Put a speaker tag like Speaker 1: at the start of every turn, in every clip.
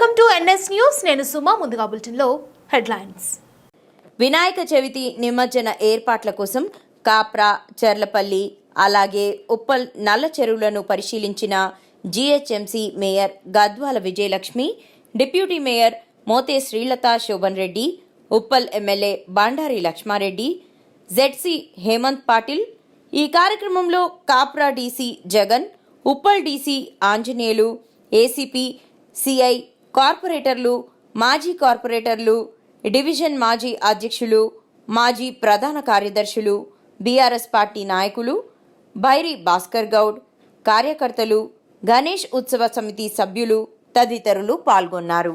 Speaker 1: Welcome to NS news. నేను సుమ ముందుగా బులెటిన్లో హెడ్లైన్స్.
Speaker 2: వినాయక చవితి నిమజ్జన ఏర్పాట్ల కోసం కాప్రా చెర్లపల్లి అలాగే ఉప్పల్ నల్ల చెరువులను పరిశీలించిన GHMC mayor Gadwal Vijayalakshmi deputy mayor Mothe Srilatha Shoban Reddy Uppal MLA Bandari Lakshma Reddy ZC Hemanth Patil ఈ కార్యక్రమంలో Kapra DC Jagan Uppal DC Anjaneyulu ACP CI కార్పొరేటర్లు మాజీ కార్పొరేటర్లు డివిజన్ మాజీ అధ్యక్షులు మాజీ ప్రధాన కార్యదర్శులు బీఆర్ఎస్ పార్టీ నాయకులు బైరి భాస్కర్ గౌడ్ కార్యకర్తలు గణేష్ ఉత్సవ సమితి సభ్యులు తదితరులు పాల్గొన్నారు.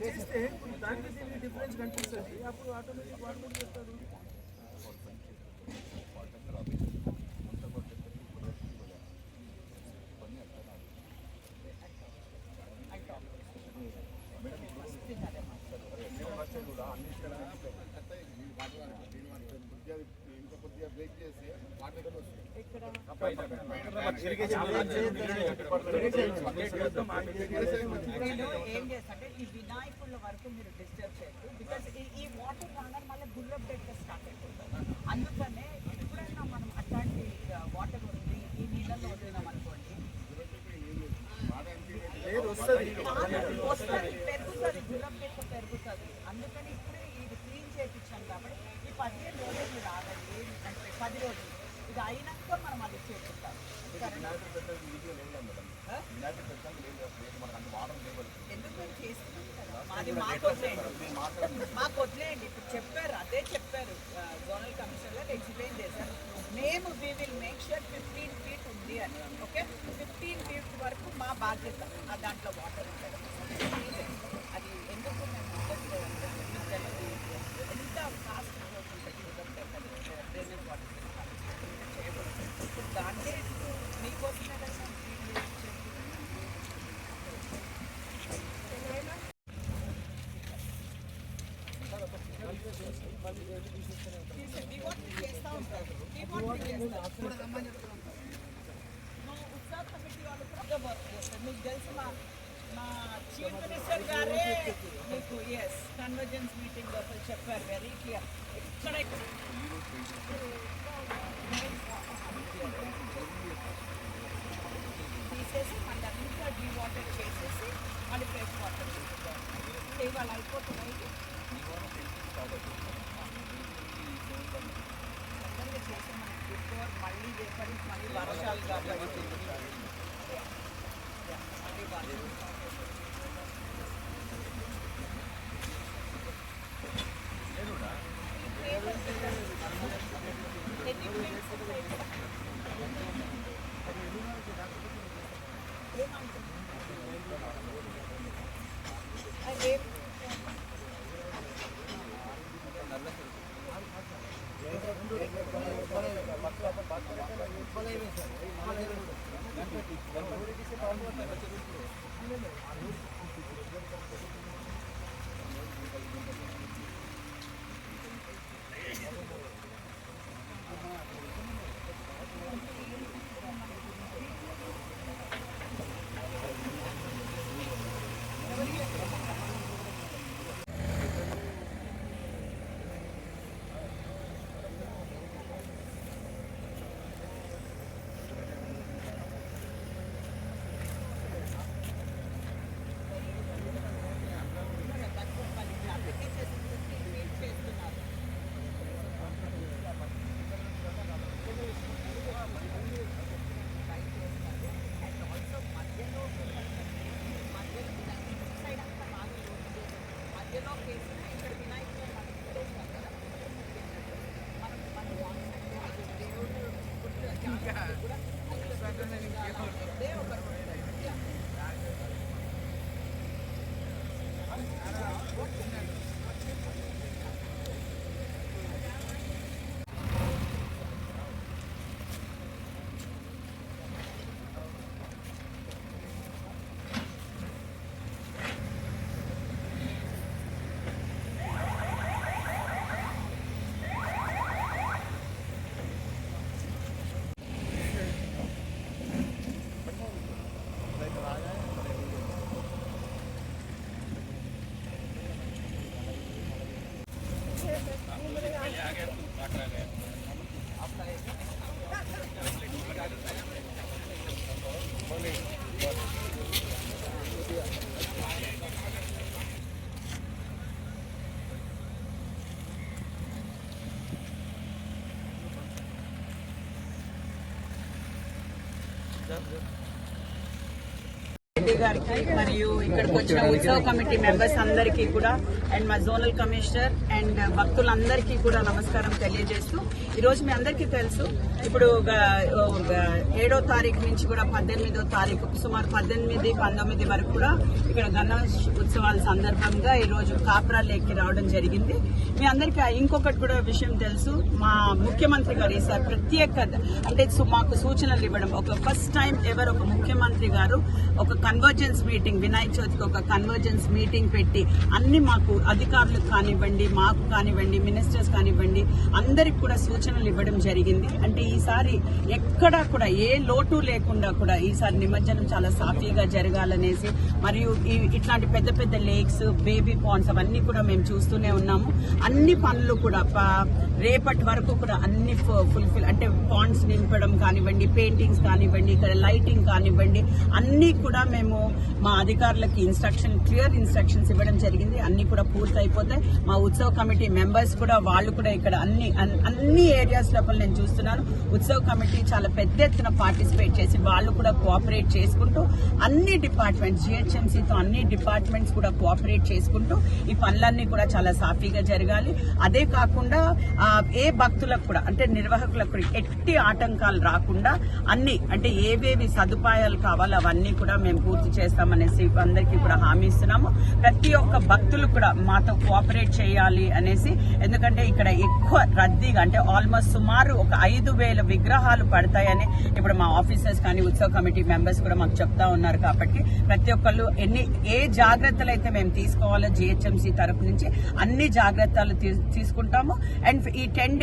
Speaker 3: చేస్తే దానికి దీనికి డిఫరెన్స్ కనిపిస్తుంది అప్పుడు ఆటోమేటిక్
Speaker 4: ఏం చేస్తాంటే ఈ వినాయకుల వరకు మీరు డిస్టర్బ్ బికాస్ ఈ వాటర్ రాగానే మళ్ళీ డెట్ స్టార్ట్ అయిపోతుంది. అందుకనే ఎప్పుడైనా మనం అట్లాంటి వాటర్ ఉంది ఈ నీళ్ళలో వదిలినాం అనుకోండి. వస్తుంది. పెరుగుతుంది గుల్లప్ డెట్ పెరుగుతుంది. అందుకని ఇప్పుడే ఇది క్లీన్ చేయించాం కాబట్టి ఈ పదిహేను రోజులు మీరు ఆగండి అంటే పది రోజులు ఇది అయినాక మనం అది చేపిస్తాం ఎందుకు మేము చేస్తున్నాం కదా మాది మాకు వదిలేయండి మాకు వదిలేయండి ఇప్పుడు చెప్పారు అదే చెప్పారు జోనల్ కమిషనర్ ఎక్స్ప్లెయిన్ చేశారు. మేము we will make sure fifteen feet ఉంది అని. ఓకే ఫిఫ్టీన్ ఫీట్ వరకు మా బాధ్యత ఆ దాంట్లో వాటర్ ఉంటుంది అది ఎందుకు మేము పిల్లలకి ఎంత ఫాస్ట్ డ్రైనేజ్ వాటర్ చేయకూడదు ఇప్పుడు దాంట్లో మీకోసమే కదా వీళ్ళు చెప్పి చేస్తా ఉంటారు ఉత్సాహ కమిటీ వాళ్ళు కూడా వర్క్ చేస్తారు మీకు తెలుసు మా మా చీఫ్ మినిస్టర్ గారే మీకు ఎస్ కన్వర్జెన్స్ మీటింగ్ లోపల చెప్పారు వెరీ క్లియర్ ఇక్కడ మళ్ళీ రేపటి మళ్ళీ వర్షాలు Yeah. రెడ్డి గారికి మరియు ఇక్కడికి వచ్చిన ఉత్సవ కమిటీ మెంబర్స్ అందరికీ కూడా అండ్ మా జోనల్ కమిషనర్ అండ్ భక్తులందరికీ కూడా నమస్కారం తెలియజేస్తూ ఈరోజు మీ అందరికీ తెలుసు ఇప్పుడు ఏడో తారీఖు నుంచి కూడా పద్దెనిమిదో తారీఖు సుమారు పద్దెనిమిది పంతొమ్మిది వరకు కూడా ఇక్కడ గణేష్ ఉత్సవాల సందర్భంగా ఈరోజు రోజు కాప్రా లేక్కి రావడం జరిగింది. మీ అందరికీ ఇంకొకటి కూడా విషయం తెలుసు మా ముఖ్యమంత్రి గారు ఈసారి ప్రత్యేక అంటే మాకు సూచనలు ఇవ్వడం ఒక ఫస్ట్ టైం ఎవరు ఒక ముఖ్యమంత్రి గారు ఒక కన్వర్జెన్స్ మీటింగ్ వినాయక చవితికి ఒక కన్వర్జెన్స్ మీటింగ్ పెట్టి అన్ని మాకు అధికారులకు కానివ్వండి మాకు కానివ్వండి మినిస్టర్స్ కానివ్వండి అందరికి కూడా సూచనలు ఇవ్వడం జరిగింది. అంటే ఈసారి ఎక్కడా కూడా ఏ లోటు లేకుండా కూడా ఈసారి నిమజ్జనం చాలా సాఫీగా జరగాలనేసి మరియు ఈ ఇట్లాంటి పెద్ద పెద్ద లేక్స్ బేబీ పాండ్స్ అవన్నీ కూడా మేము చూస్తూనే ఉన్నాము. అన్ని పనులు కూడా రేపటి వరకు కూడా అన్ని ఫుల్ఫిల్ అంటే పాండ్స్ నింపడం కానివ్వండి పెయింటింగ్స్ కానివ్వండి ఇక్కడ లైటింగ్ కానివ్వండి అన్నీ కూడా మేము మేము మా అధికారులకి ఇన్స్ట్రక్షన్ క్లియర్ ఇన్స్ట్రక్షన్స్ ఇవ్వడం జరిగింది. అన్ని కూడా పూర్తయిపోతాయి. మా ఉత్సవ కమిటీ మెంబర్స్ కూడా వాళ్ళు కూడా ఇక్కడ అన్ని అన్- అన్ని ఏరియాస్ లోపల నేను చూస్తున్నాను. ఉత్సవ కమిటీ చాలా పెద్ద ఎత్తున పార్టిసిపేట్ చేసి వాళ్ళు కూడా కోఆపరేట్ చేసుకుంటూ అన్ని డిపార్ట్మెంట్స్ జిహెచ్ఎంసీతో అన్ని డిపార్ట్మెంట్స్ కూడా కోఆపరేట్ చేసుకుంటూ ఈ పనులన్నీ కూడా చాలా సాఫీగా జరగాలి. అదే కాకుండా ఏ భక్తులకు కూడా అంటే నిర్వాహకులకు కూడా ఎట్టి ఆటంకాలు రాకుండా అన్ని అంటే ఏవేవి సదుపాయాలు కావాలో అవన్నీ కూడా మేము పూర్తి చేస్తామనేసి అందరికీ కూడా హామీ ఇస్తున్నాము. ప్రతి ఒక్క భక్తులు కూడా మాతో కోఆపరేట్ చేయాలి అనేసి ఎందుకంటే ఇక్కడ ఎక్కువ రద్దీగా అంటే ఆల్మోస్ట్ సుమారు ఒక ఐదు వేల విగ్రహాలు పడతాయని ఇప్పుడు మా ఆఫీసర్స్ కానీ ఉత్సవ కమిటీ మెంబర్స్ కూడా మాకు చెప్తా ఉన్నారు కాబట్టి ప్రతి ఒక్కళ్ళు ఎన్ని ఏ జాగ్రత్తలు అయితే మేము తీసుకోవాలో జిహెచ్ఎంసీ తరఫు నుంచి అన్ని జాగ్రత్తలు తీసుకుంటాము. అండ్ ఈ టెన్